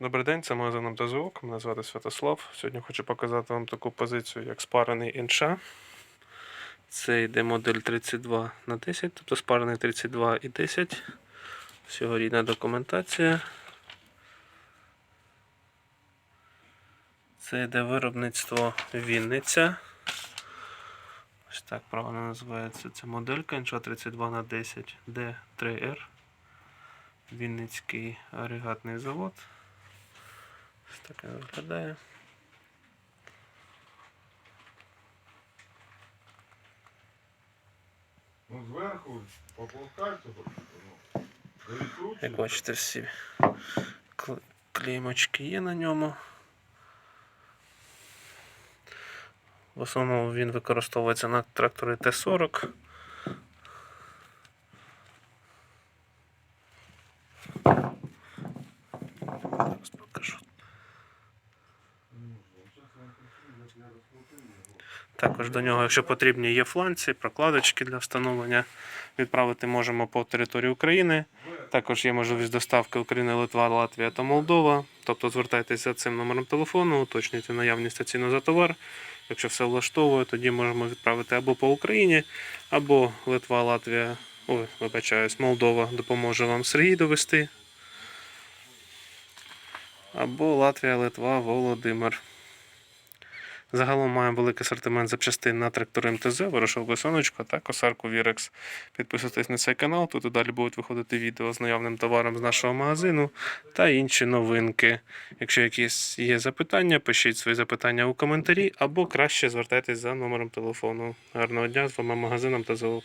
Добрий день, це магазин «Автозвук». Мене звати Святослав. Сьогодні хочу показати вам таку позицію, як спарений інша. Це йде модель 32 на 10, тобто спарений 32 і 10. Всього рідна документація. Це йде виробництво Вінниця. Ось так правильно називається ця моделька інша 32 на 10 D3R. Вінницький агрегатний завод. Ось так він виглядає. Ну, зверху поплавкайте. Ну. Як бачите, всі клеймочки є на ньому. В основному він використовується на трактори Т-40. Також до нього, якщо потрібні, є фланці, прокладочки для встановлення. Відправити можемо по території України. Також є можливість доставки України, Литва, Латвія та Молдова. Тобто звертайтеся цим номером телефону, уточнюйте наявність та ціну за товар. Якщо все влаштовує, тоді можемо відправити або по Україні, або Литва, Латвія, ой, вибачаюсь, Молдова допоможе вам Сергій довести. Або Латвія, Литва, Володимир. Загалом маємо великий асортимент запчастин на трактори МТЗ, ворошилку сонечко та косарку Вірекс. Підписуйтесь на цей канал, тут і далі будуть виходити відео з наявним товаром з нашого магазину та інші новинки. Якщо якісь є запитання, пишіть свої запитання у коментарі або краще звертайтесь за номером телефону. Гарного дня з вами магазином та звук.